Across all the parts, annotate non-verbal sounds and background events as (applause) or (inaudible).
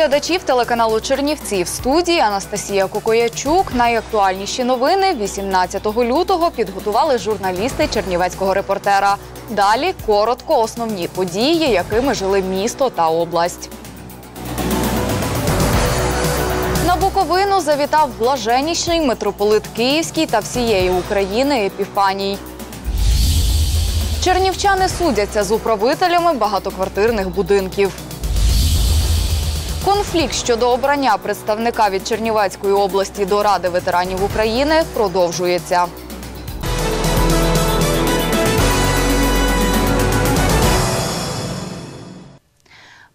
Глядачів телеканалу Чернівці в студії Анастасія Кокоячук. Найактуальніші новини 18 лютого підготували журналісти Чернівецького репортера. Далі коротко основні події, якими жили місто та область. На Буковину завітав блаженніший митрополит Київський та всієї України Епіфаній. Чернівчани судяться з управителями багатоквартирних будинків. Конфлікт щодо обрання представника від Чернівецької області до Ради ветеранів України продовжується.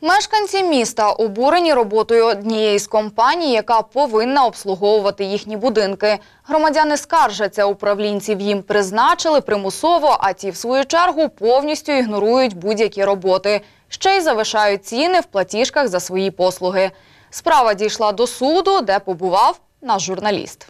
Мешканці міста обурені роботою однієї з компаній, яка повинна обслуговувати їхні будинки. Громадяни скаржаться, управлінців їм призначили примусово, а ті, в свою чергу, повністю ігнорують будь-які роботи. Ще й завишають ціни в платіжках за свої послуги. Справа дійшла до суду, де побував наш журналіст.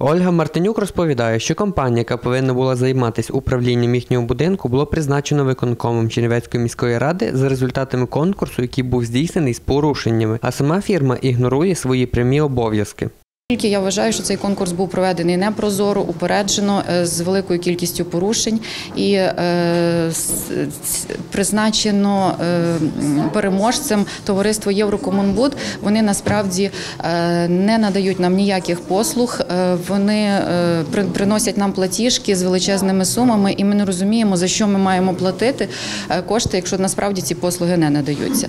Ольга Мартинюк розповідає, що компанія, яка повинна була займатися управлінням їхнього будинку, було призначено виконкомом Чернівецької міської ради за результатами конкурсу, який був здійснений з порушеннями, а сама фірма ігнорує свої прямі обов'язки. Тільки я вважаю, що цей конкурс був проведений непрозоро, упереджено е, з великою кількістю порушень і е, призначено е, переможцем товариство Єврокомунбуд. Вони насправді не надають нам ніяких послуг. Вони е, при- приносять нам платіжки з величезними сумами, і ми не розуміємо за що ми маємо платити кошти, якщо насправді ці послуги не надаються.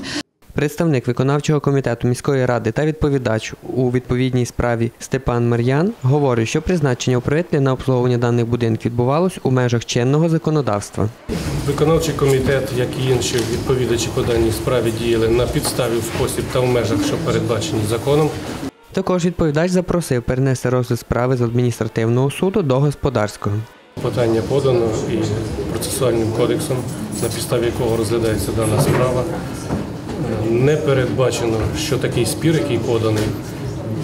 Представник виконавчого комітету міської ради та відповідач у відповідній справі Степан Мар'ян говорить, що призначення управителя на обслуговування даних будинків відбувалось у межах чинного законодавства. Виконавчий комітет, як і інші відповідачі по даній справі, діяли на підставі в спосіб та в межах, що передбачені законом. Також відповідач запросив перенести розгляд справи з адміністративного суду до господарського. Питання подано і процесуальним кодексом, на підставі якого розглядається дана справа. Не передбачено, що такий спір, який поданий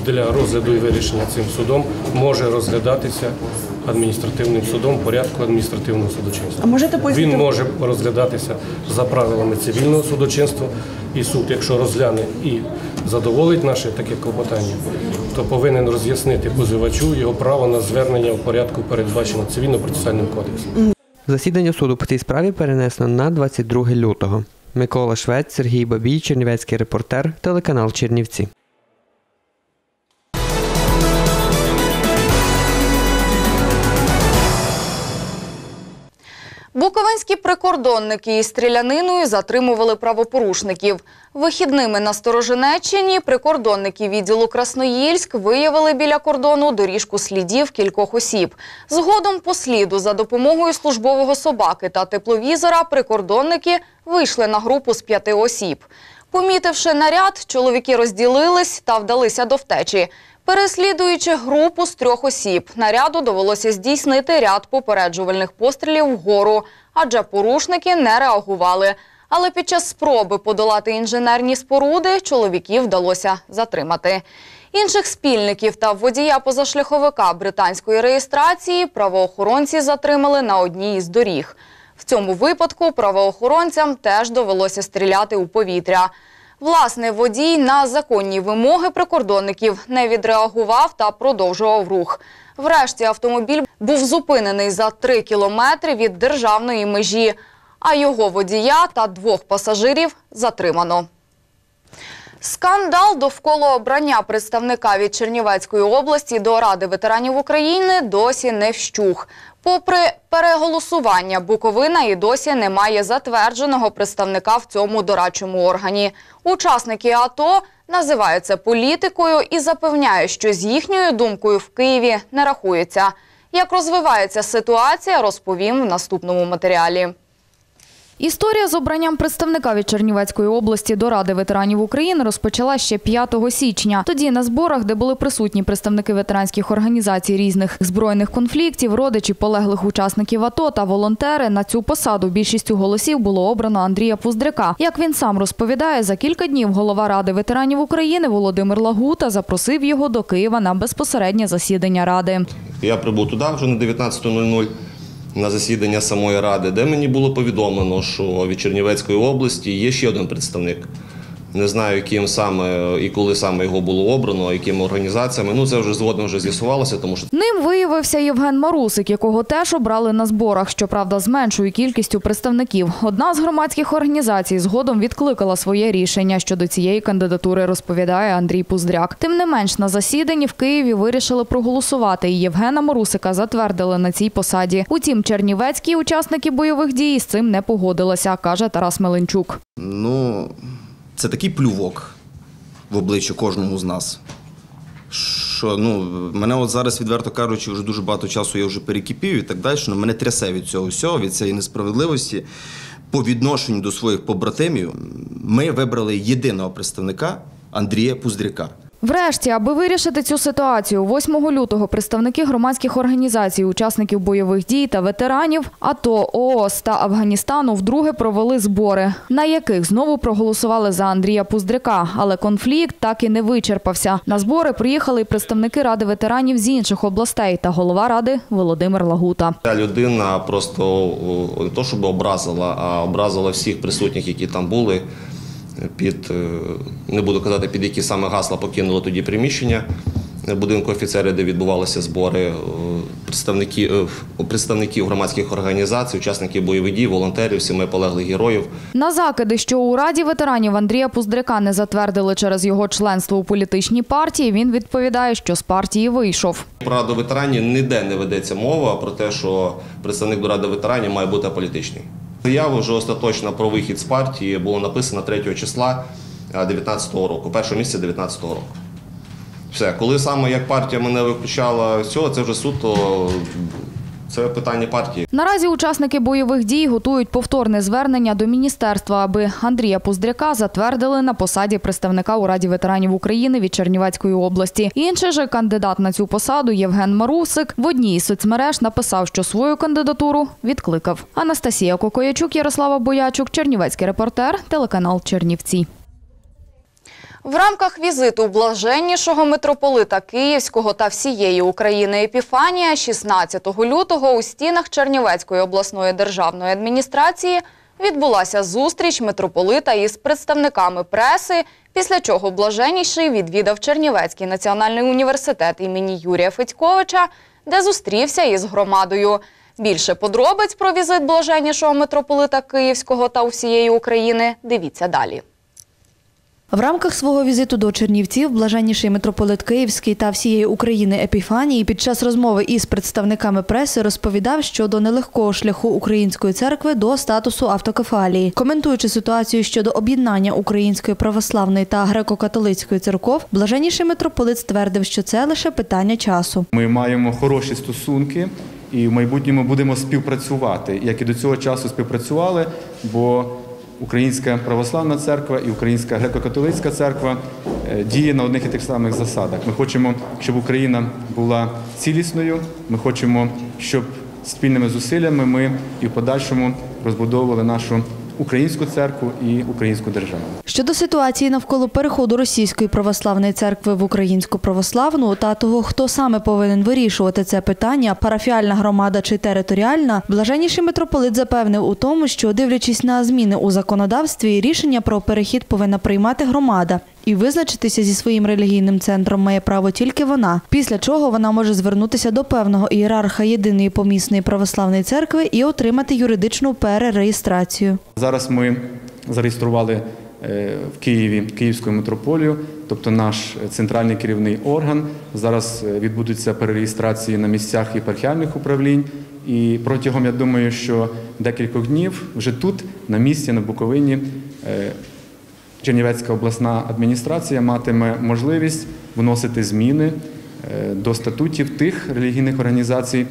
для розгляду і вирішення цим судом, може розглядатися адміністративним судом в порядку адміністративного судочинства. А можете пояснити? Він може розглядатися за правилами цивільного судочинства, і суд, якщо розгляне і задоволить наше таке клопотання, то повинен роз'яснити позивачу його право на звернення в порядку, передбачено цивільно-процесуальним кодексом. Засідання суду по цій справі перенесено на 22 лютого. Микола Швець, Сергій Бабій, Чернівецький репортер, телеканал Чернівці. Буковинські прикордонники із стріляниною затримували правопорушників. Вихідними на Сторожинеччині прикордонники відділу Красноїльськ виявили біля кордону доріжку слідів кількох осіб. Згодом по сліду за допомогою службового собаки та тепловізора прикордонники вийшли на групу з п'яти осіб. Помітивши наряд, чоловіки розділились та вдалися до втечі. Переслідуючи групу з трьох осіб, наряду довелося здійснити ряд попереджувальних пострілів вгору, адже порушники не реагували. Але під час спроби подолати інженерні споруди чоловіків вдалося затримати. Інших спільників та водія позашляховика британської реєстрації правоохоронці затримали на одній із доріг. В цьому випадку правоохоронцям теж довелося стріляти у повітря. Власне, водій на законні вимоги прикордонників не відреагував та продовжував рух. Врешті автомобіль був зупинений за три кілометри від державної межі, а його водія та двох пасажирів затримано. Скандал довкола обрання представника від Чернівецької області до Ради ветеранів України досі не вщух. Попри переголосування, Буковина і досі не має затвердженого представника в цьому дорадчому органі. Учасники АТО називають це політикою і запевняють, що з їхньою думкою в Києві не рахується. Як розвивається ситуація, розповім в наступному матеріалі. Історія з обранням представника від Чернівецької області до Ради ветеранів України розпочала ще 5 січня. Тоді на зборах, де були присутні представники ветеранських організацій різних збройних конфліктів, родичі полеглих учасників АТО та волонтери, на цю посаду більшістю голосів було обрано Андрія Пуздряка. Як він сам розповідає, за кілька днів голова Ради ветеранів України Володимир Лагута запросив його до Києва на безпосереднє засідання ради. Я прибув туди вже на 19.00 на засідання самої ради, де мені було повідомлено, що від Чернівецької області є ще один представник. Не знаю, яким саме і коли саме його було обрано, якими організаціями. Ну це вже згодом вже з'ясувалося, тому що Ним виявився Євген Марусик, якого теж обрали на зборах, щоправда, з меншою кількістю представників. Одна з громадських організацій згодом відкликала своє рішення щодо цієї кандидатури, розповідає Андрій Пуздряк. Тим не менш, на засіданні в Києві вирішили проголосувати, і Євгена Марусика затвердили на цій посаді. Утім, чернівецькі учасники бойових дій з цим не погодилися, каже Тарас Меленчук. Ну, це такий плювок в обличчя кожному з нас. Що ну, мене от зараз, відверто кажучи, вже дуже багато часу я вже перекипів і так далі. Ну, мене трясе від цього всього, від цієї несправедливості. По відношенню до своїх побратимів ми вибрали єдиного представника Андрія Пуздряка. Врешті, аби вирішити цю ситуацію, 8 лютого представники громадських організацій, учасників бойових дій та ветеранів АТО, ООС та Афганістану вдруге провели збори, на яких знову проголосували за Андрія Пуздряка. Але конфлікт так і не вичерпався. На збори приїхали й представники ради ветеранів з інших областей та голова ради Володимир Лагута. ця людина просто не то, щоб образила, а образила всіх присутніх, які там були. Під е, не буду казати, під які саме гасла покинули тоді приміщення будинку офіцерів, де відбувалися збори. Е, Представники, е, представників громадських організацій, учасників бойових дій, волонтерів, сімей полеглих героїв. На закиди, що у раді ветеранів Андрія Пуздряка не затвердили через його членство у політичній партії, він відповідає, що з партії вийшов. Про раду ветеранів ніде не ведеться мова про те, що представник до ради ветеранів має бути аполітичний. Заява вже остаточно про вихід з партії було написано 3 числа 19-го року, першого місяця 19-го року. Все, коли саме як партія мене виключала цього, це вже суто це питання партії. Наразі учасники бойових дій готують повторне звернення до міністерства, аби Андрія Пуздряка затвердили на посаді представника у Раді ветеранів України від Чернівецької області. Інший же кандидат на цю посаду Євген Марусик в одній із соцмереж написав, що свою кандидатуру відкликав. Анастасія Кокоячук, Ярослава Боячук, Чернівецький репортер, телеканал Чернівці. В рамках візиту блаженнішого митрополита Київського та всієї України Епіфанія 16 лютого у стінах Чернівецької обласної державної адміністрації відбулася зустріч митрополита із представниками преси, після чого блаженніший відвідав Чернівецький національний університет імені Юрія Федьковича, де зустрівся із громадою. Більше подробиць про візит блаженнішого митрополита Київського та всієї України дивіться далі. В рамках свого візиту до Чернівців блаженніший митрополит Київський та всієї України Епіфанії під час розмови із представниками преси розповідав щодо нелегкого шляху української церкви до статусу автокефалії. Коментуючи ситуацію щодо об'єднання української православної та греко-католицької церков, блаженніший митрополит ствердив, що це лише питання часу. Ми маємо хороші стосунки і в майбутньому будемо співпрацювати, як і до цього часу співпрацювали, бо Українська православна церква і Українська греко-католицька церква е, діє на одних і тих самих засадах. Ми хочемо, щоб Україна була цілісною. Ми хочемо, щоб спільними зусиллями ми і в подальшому розбудовували нашу українську церкву і українську державу. Щодо ситуації навколо переходу російської православної церкви в українську православну та того, хто саме повинен вирішувати це питання, парафіальна громада чи територіальна, блаженніший митрополит запевнив у тому, що дивлячись на зміни у законодавстві, рішення про перехід повинна приймати громада. І визначитися зі своїм релігійним центром має право тільки вона. Після чого вона може звернутися до певного ієрарха єдиної помісної православної церкви і отримати юридичну перереєстрацію. Зараз ми зареєстрували е, в Києві Київську митрополію, тобто наш центральний керівний орган. Зараз е, відбудуться перереєстрації на місцях єпархіальних управлінь. І протягом, я думаю, що декількох днів вже тут, на місці, на Буковині, е, Чернівецька обласна адміністрація матиме можливість вносити зміни е, до статутів тих релігійних організацій,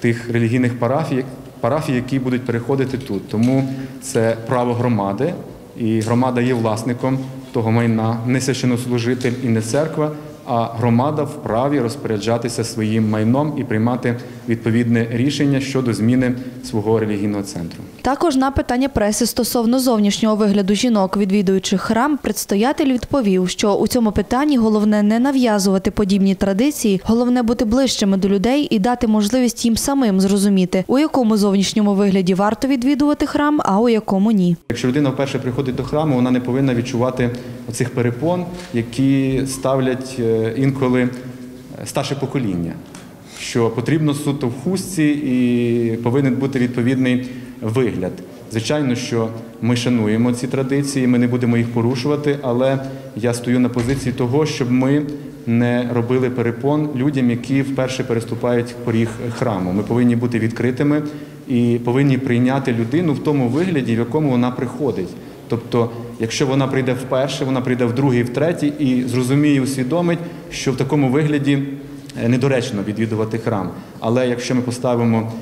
тих релігійних парафій, парафії, які будуть переходити тут. Тому це право громади, і громада є власником того майна, не священнослужитель і не церква, а громада вправі розпоряджатися своїм майном і приймати відповідне рішення щодо зміни свого релігійного центру. Також на питання преси стосовно зовнішнього вигляду жінок, відвідуючих храм, предстоятель відповів, що у цьому питанні головне не нав'язувати подібні традиції, головне бути ближчими до людей і дати можливість їм самим зрозуміти, у якому зовнішньому вигляді варто відвідувати храм, а у якому ні. Якщо людина вперше приходить до храму, вона не повинна відчувати оцих перепон, які ставлять е, інколи е, старше покоління. Що потрібно суто в хустці і повинен бути відповідний вигляд. Звичайно, що ми шануємо ці традиції, ми не будемо їх порушувати, але я стою на позиції того, щоб ми не робили перепон людям, які вперше переступають поріг храму. Ми повинні бути відкритими і повинні прийняти людину в тому вигляді, в якому вона приходить. Тобто, якщо вона прийде вперше, вона прийде в другий, в третій і зрозуміє, усвідомить, що в такому вигляді е, недоречно відвідувати храм. Але якщо ми поставимо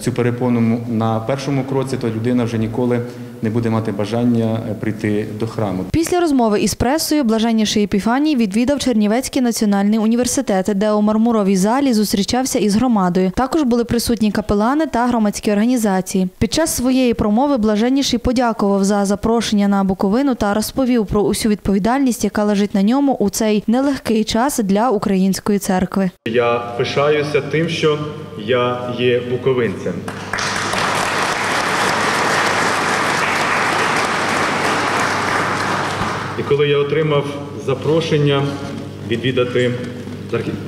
цю перепону на першому кроці, то людина вже ніколи не буде мати бажання е, прийти до храму. Після розмови із пресою блаженніший Епіфаній відвідав Чернівецький національний університет, де у мармуровій залі зустрічався із громадою. Також були присутні капелани та громадські організації. Під час своєї промови блаженніший подякував за запрошення на Буковину та розповів про усю відповідальність, яка лежить на ньому у цей нелегкий час для української церкви. Я пишаюся тим, що я є буковинцем. І коли я отримав запрошення відвідати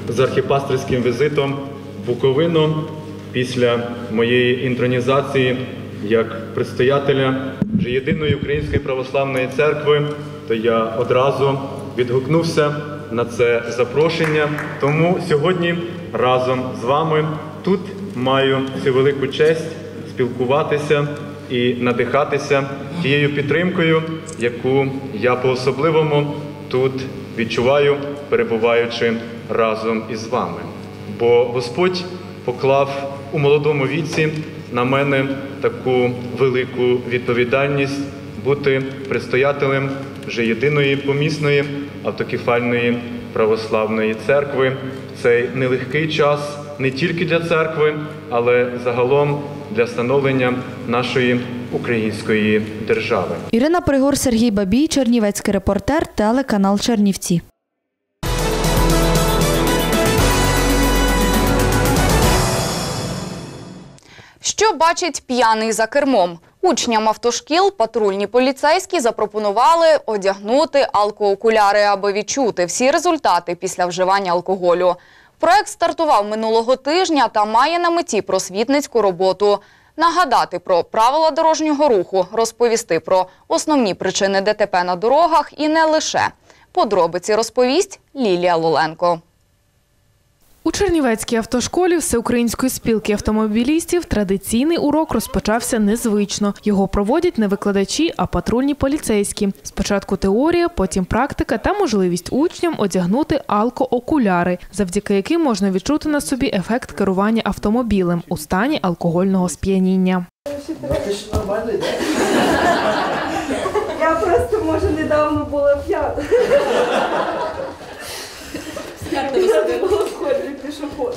з архіпастерським візитом Буковину після моєї інтронізації як предстоятеля вже єдиної української православної церкви, то я одразу відгукнувся на це запрошення. Тому сьогодні разом з вами тут маю цю велику честь спілкуватися і надихатися тією підтримкою, яку я по-особливому тут відчуваю, перебуваючи разом із вами. Бо Господь поклав у молодому віці на мене таку велику відповідальність бути предстоятелем вже єдиної помісної автокефальної православної церкви. Цей нелегкий час не тільки для церкви, але загалом для становлення нашої української держави. Ірина Пригор, Сергій Бабій, Чернівецький репортер, телеканал Чернівці. Що бачить п'яний за кермом? Учням автошкіл патрульні поліцейські запропонували одягнути алкоокуляри, аби відчути всі результати після вживання алкоголю. Проект стартував минулого тижня та має на меті просвітницьку роботу. Нагадати про правила дорожнього руху, розповісти про основні причини ДТП на дорогах і не лише. Подробиці розповість Лілія Лоленко. У Чернівецькій автошколі Всеукраїнської спілки автомобілістів традиційний урок розпочався незвично. Його проводять не викладачі, а патрульні поліцейські. Спочатку теорія, потім практика та можливість учням одягнути алкоокуляри, завдяки яким можна відчути на собі ефект керування автомобілем у стані алкогольного сп'яніння. Я просто, може, недавно була п'яна. Пішоход.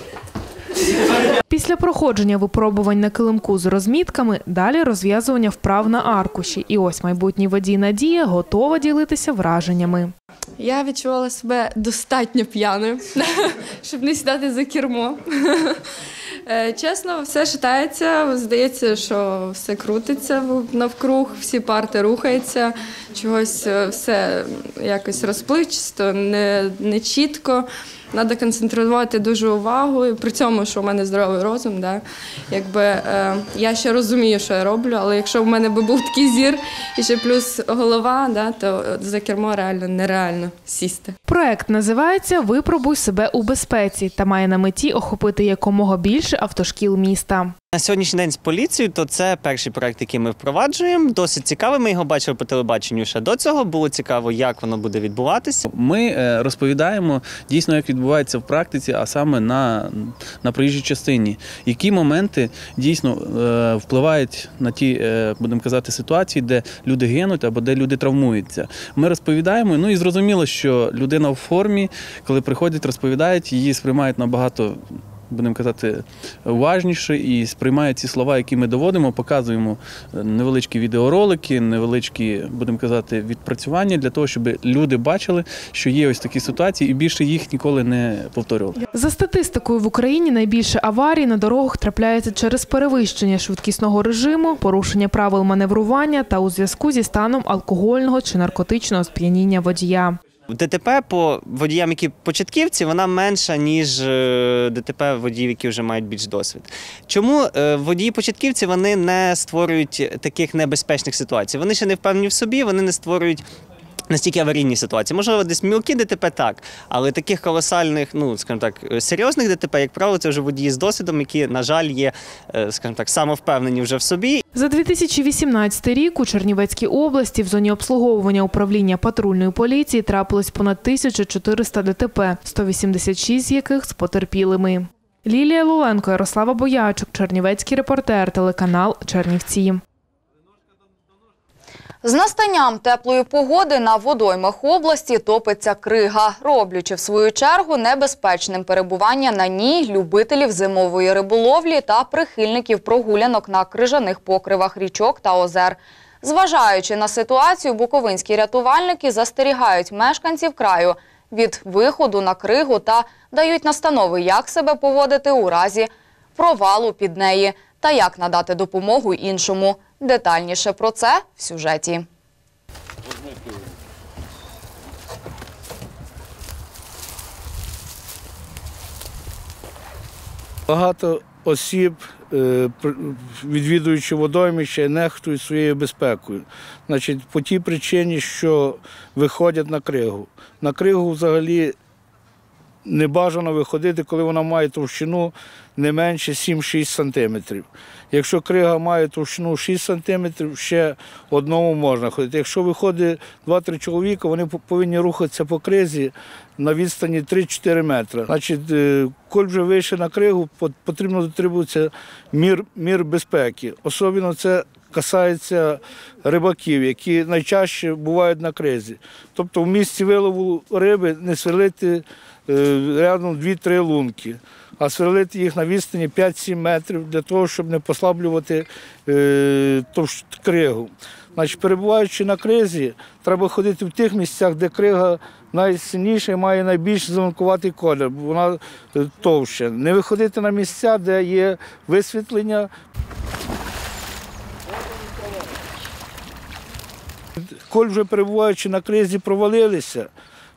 Після проходження випробувань на килимку з розмітками, далі розв'язування вправ на аркуші. І ось майбутній водій Надія готова ділитися враженнями. Я відчувала себе достатньо п'яною, (laughs) щоб не сідати за кермо. (laughs) Е, Чесно, все шатається. Здається, що все крутиться навкруг, всі парти рухаються, чогось е, все якось розпливчасто, не, не чітко. Треба концентрувати дуже увагу. І при цьому, що в мене здоровий розум, да, якби, е, я ще розумію, що я роблю, але якщо в мене би був такий зір і ще плюс голова, да, то за кермо реально нереально сісти. Проект називається Випробуй себе у безпеці та має на меті охопити якомога більше автошкіл міста. На сьогоднішній день з поліцією, то це перший проект, який ми впроваджуємо. Досить цікавий. Ми його бачили по телебаченню ще до цього. Було цікаво, як воно буде відбуватися. Ми е, розповідаємо дійсно, як відбувається відбувається в практиці, а саме на, на проїжджій частині. Які моменти дійсно е, впливають на ті, е, будемо казати, ситуації, де люди гинуть або де люди травмуються. Ми розповідаємо. Ну і зрозуміло, що людина в формі, коли приходять, розповідають, її сприймають набагато. Будемо казати, уважніше і сприймають ці слова, які ми доводимо, показуємо е, невеличкі відеоролики, невеличкі, будемо казати, відпрацювання для того, щоб люди бачили, що є ось такі ситуації, і більше їх ніколи не повторювали. За статистикою в Україні найбільше аварій на дорогах трапляється через перевищення швидкісного режиму, порушення правил маневрування та у зв'язку зі станом алкогольного чи наркотичного сп'яніння водія. ДТП по водіям, які початківці, вона менша, ніж е, ДТП водіїв, які вже мають більш досвід. Чому Е, водії початківці вони не створюють таких небезпечних ситуацій? Вони ще не впевнені в собі, вони не створюють. Настільки аварійні ситуації. Можливо, десь мілкі ДТП так, але таких колосальних, ну скажімо так, е, серйозних ДТП, як правило, це вже водії з досвідом, які, на жаль, є, е, скажімо так, самовпевнені вже в собі За 2018 рік у Чернівецькій області в зоні обслуговування управління патрульної поліції трапилось понад 1400 ДТП, 186 з яких з потерпілими. Лілія Луленко, Ярослава Боячук, Чернівецький репортер, телеканал Чернівці. З настанням теплої погоди на водоймах області топиться крига, роблячи в свою чергу небезпечним перебування на ній любителів зимової риболовлі та прихильників прогулянок на крижаних покривах річок та озер. Зважаючи на ситуацію, буковинські рятувальники застерігають мешканців краю від виходу на кригу та дають настанови, як себе поводити у разі провалу під неї та як надати допомогу іншому. Детальніше про це в сюжеті. Багато осіб, е, відвідуючи водоймище, нехтують своєю безпекою. Значить, по тій причині, що виходять на кригу. На кригу взагалі не бажано виходити, коли вона має товщину не менше 7-6 сантиметрів. Якщо крига має товщину 6 сантиметрів, ще одному можна ходити. Якщо виходить 2-3 чоловіка, вони повинні рухатися по кризі на відстані 3-4 метри. Значить, е, коли вже вийшли на кригу, потрібно дотримуватися мір, мір безпеки. Особливо це касається рибаків, які найчастіше бувають на кризі. Тобто в місці вилову риби не сверлити е, рядом 2-3 лунки, а сверлити їх на відстані 5-7 метрів для того, щоб не послаблювати е, кригу. Значить, перебуваючи на кризі, треба ходити в тих місцях, де крига найсильніша і має найбільш зеленкуватий колір, бо вона е, товща. Не виходити на місця, де є висвітлення, Коли вже перебуваючи на кризі, провалилися,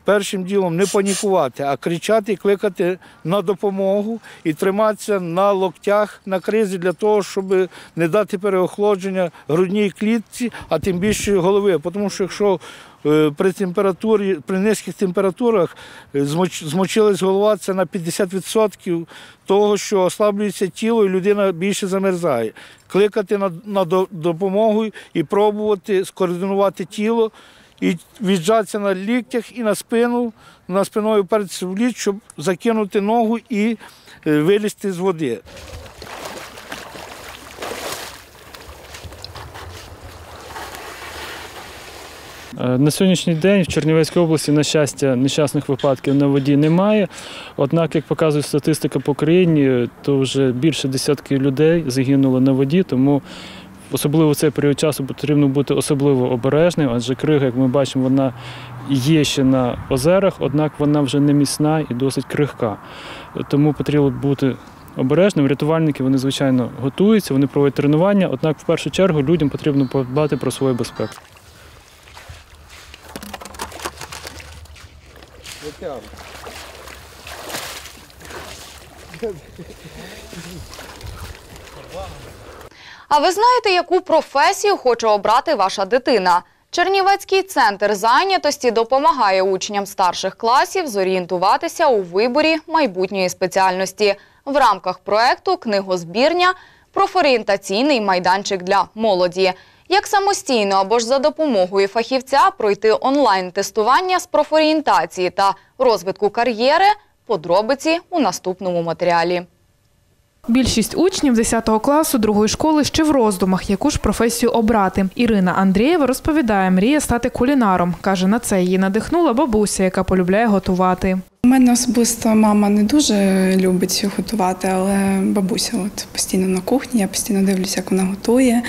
першим ділом не панікувати, а кричати кликати на допомогу і триматися на локтях на кризі для того, щоб не дати переохолодження грудній клітці, а тим більше голови. Тому що якщо е, при температурі, при низьких температурах е, змоч- змочилась голова, це на 50% того, що ослаблюється тіло і людина більше замерзає. Кликати на, на допомогу і пробувати скоординувати тіло і віджатися на ліктях і на спину, на спиною впертися в лід, щоб закинути ногу і е, вилізти з води. Е, На сьогоднішній день в Чернівецькій області, на щастя, нещасних випадків на воді немає. Однак, як показує статистика по країні, то вже більше десятки людей загинуло на воді, тому особливо в цей період часу потрібно бути особливо обережним, адже крига, як ми бачимо, вона є ще на озерах, однак вона вже не міцна і досить крихка. Тому потрібно бути обережним. Рятувальники вони, звичайно, готуються, вони проводять тренування, однак в першу чергу людям потрібно подбати про свою безпеку. А ви знаєте, яку професію хоче обрати ваша дитина? Чернівецький центр зайнятості допомагає учням старших класів зорієнтуватися у виборі майбутньої спеціальності в рамках проекту Книгозбірня профорієнтаційний майданчик для молоді. Як самостійно або ж за допомогою фахівця пройти онлайн-тестування з профорієнтації та розвитку кар'єри, Подробиці у наступному матеріалі. Більшість учнів 10 класу другої школи ще в роздумах, яку ж професію обрати. Ірина Андрієва розповідає, мріє стати кулінаром. Каже, на це її надихнула бабуся, яка полюбляє готувати. У мене особисто мама не дуже любить готувати, але бабуся от постійно на кухні, я постійно дивлюся, як вона готує.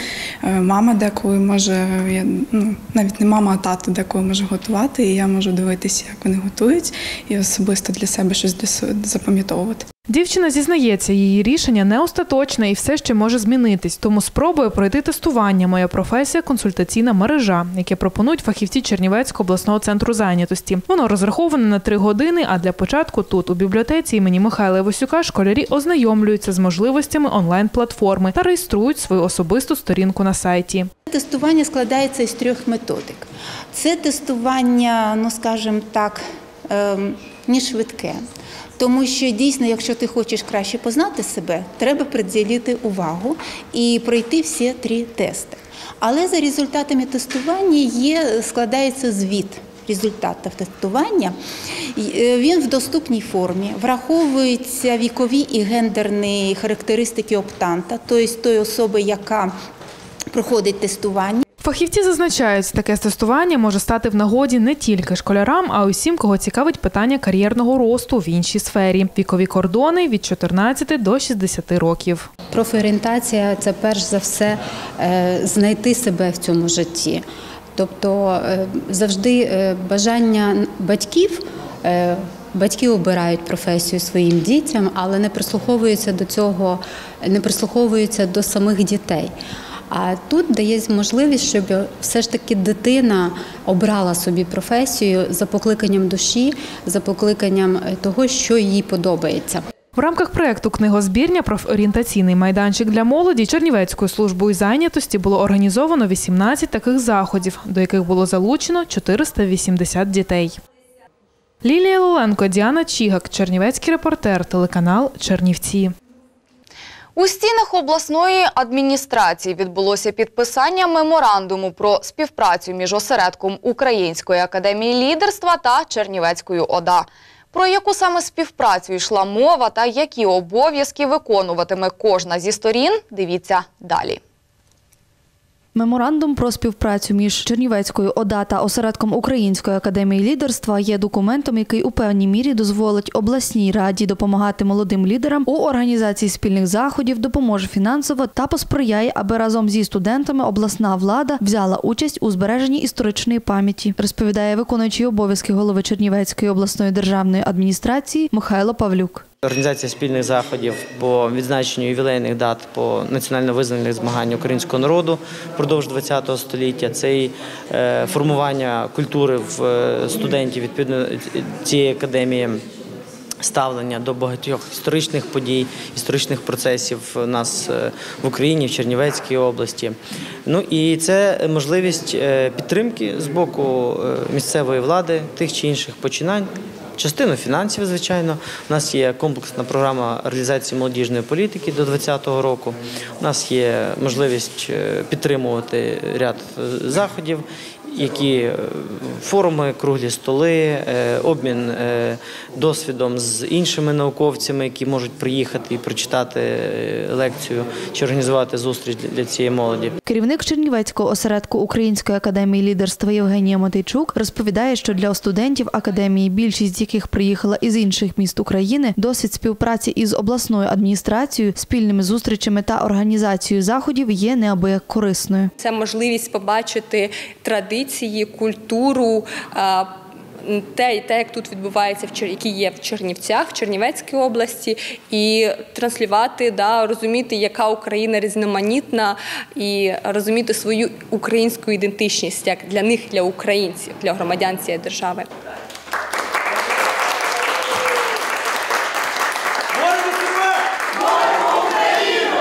Е, Мама деколи може, я, ну, навіть не мама, а тато деколи може готувати, і я можу дивитися, як вони готують, і особисто для себе щось запам'ятовувати. Дівчина зізнається, її рішення не остаточне і все ще може змінитись, тому спробує пройти тестування. Моя професія консультаційна мережа, яке пропонують фахівці Чернівецького обласного центру зайнятості. Воно розраховане на три години. А для початку тут, у бібліотеці імені Михайла Івасюка, школярі ознайомлюються з можливостями онлайн-платформи та реєструють свою особисту сторінку на сайті. Тестування складається із трьох методик. Це тестування, ну скажімо так, ем, не швидке. Тому що дійсно, якщо ти хочеш краще познати себе, треба приділити увагу і пройти всі три тести. Але за результатами тестування є, складається звіт результатів тестування. Е, Він в доступній формі, враховуються вікові і гендерні характеристики оптанта, тобто тої особи, яка проходить тестування. Фахівці зазначають, таке тестування може стати в нагоді не тільки школярам, а й усім, кого цікавить питання кар'єрного росту в іншій сфері. Вікові кордони від 14 до 60 років. Профорієнтація це перш за все е, знайти себе в цьому житті. Тобто е, завжди е, бажання батьків. е, Батьки обирають професію своїм дітям, але не прислуховуються до цього, не прислуховуються до самих дітей. А тут дає можливість, щоб все ж таки дитина обрала собі професію за покликанням душі, за покликанням того, що їй подобається. В рамках проекту Книгозбірня профорієнтаційний майданчик для молоді Чернівецькою службою зайнятості було організовано 18 таких заходів, до яких було залучено 480 дітей. Лілія Лоленко, Діана Чігак, Чернівецький репортер, телеканал Чернівці. У стінах обласної адміністрації відбулося підписання меморандуму про співпрацю між осередком Української академії лідерства та Чернівецькою ОДА. Про яку саме співпрацю йшла мова та які обов'язки виконуватиме кожна зі сторін, дивіться далі. Меморандум про співпрацю між Чернівецькою ОДА та осередком Української академії лідерства є документом, який у певній мірі дозволить обласній раді допомагати молодим лідерам у організації спільних заходів, допоможе фінансово та посприяє, аби разом зі студентами обласна влада взяла участь у збереженні історичної пам'яті, розповідає виконуючий обов'язки голови Чернівецької обласної державної адміністрації Михайло Павлюк. Організація спільних заходів по відзначенню ювілейних дат по національно визнаних змагань українського народу впродовж ХХ століття. Це і е, формування культури в е, студентів відповідно цієї академії. Ставлення до багатьох історичних подій, історичних процесів у нас е, в Україні, в Чернівецькій області. Ну і це можливість підтримки з боку місцевої влади тих чи інших починань. Частину фінансів, звичайно. У нас є комплексна програма реалізації молодіжної політики до 2020 року. У нас є можливість е, підтримувати ряд е, заходів, які е, форуми, круглі столи, е, обмін е, досвідом з іншими науковцями, які можуть приїхати і прочитати лекцію чи організувати зустріч для- для цієї молоді. Керівник Чернівецького осередку Української академії лідерства Євгенія Матейчук розповідає, що для студентів академії, більшість з яких приїхала із інших міст України, досвід співпраці із обласною адміністрацією, спільними зустрічами та організацією заходів є неабияк корисною. Це можливість побачити традиції, культуру. Те м, Те, як тут відбувається, в які є в Чернівцях, в Чернівецькій області, і транслювати, да, розуміти, яка Україна різноманітна, і розуміти свою українську ідентичність як для них, для українців, для громадян цієї держави.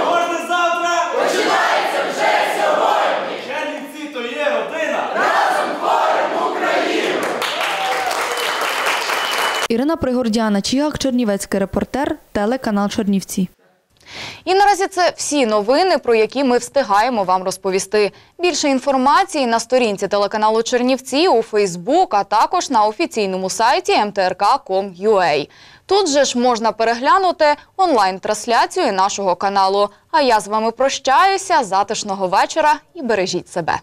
Можна завтра! Починається вже сьогодні! Чернівці то є родина! Разом творимо Україну! Ірина Пригордяна, Чігак, Чернівецький репортер, телеканал Чернівці. І наразі це всі новини, про які ми встигаємо вам розповісти. Більше інформації на сторінці телеканалу Чернівці у Фейсбук, а також на офіційному сайті mtrk.com.ua. Тут же ж можна переглянути онлайн-трансляцію нашого каналу. А я з вами прощаюся. Затишного вечора і бережіть себе.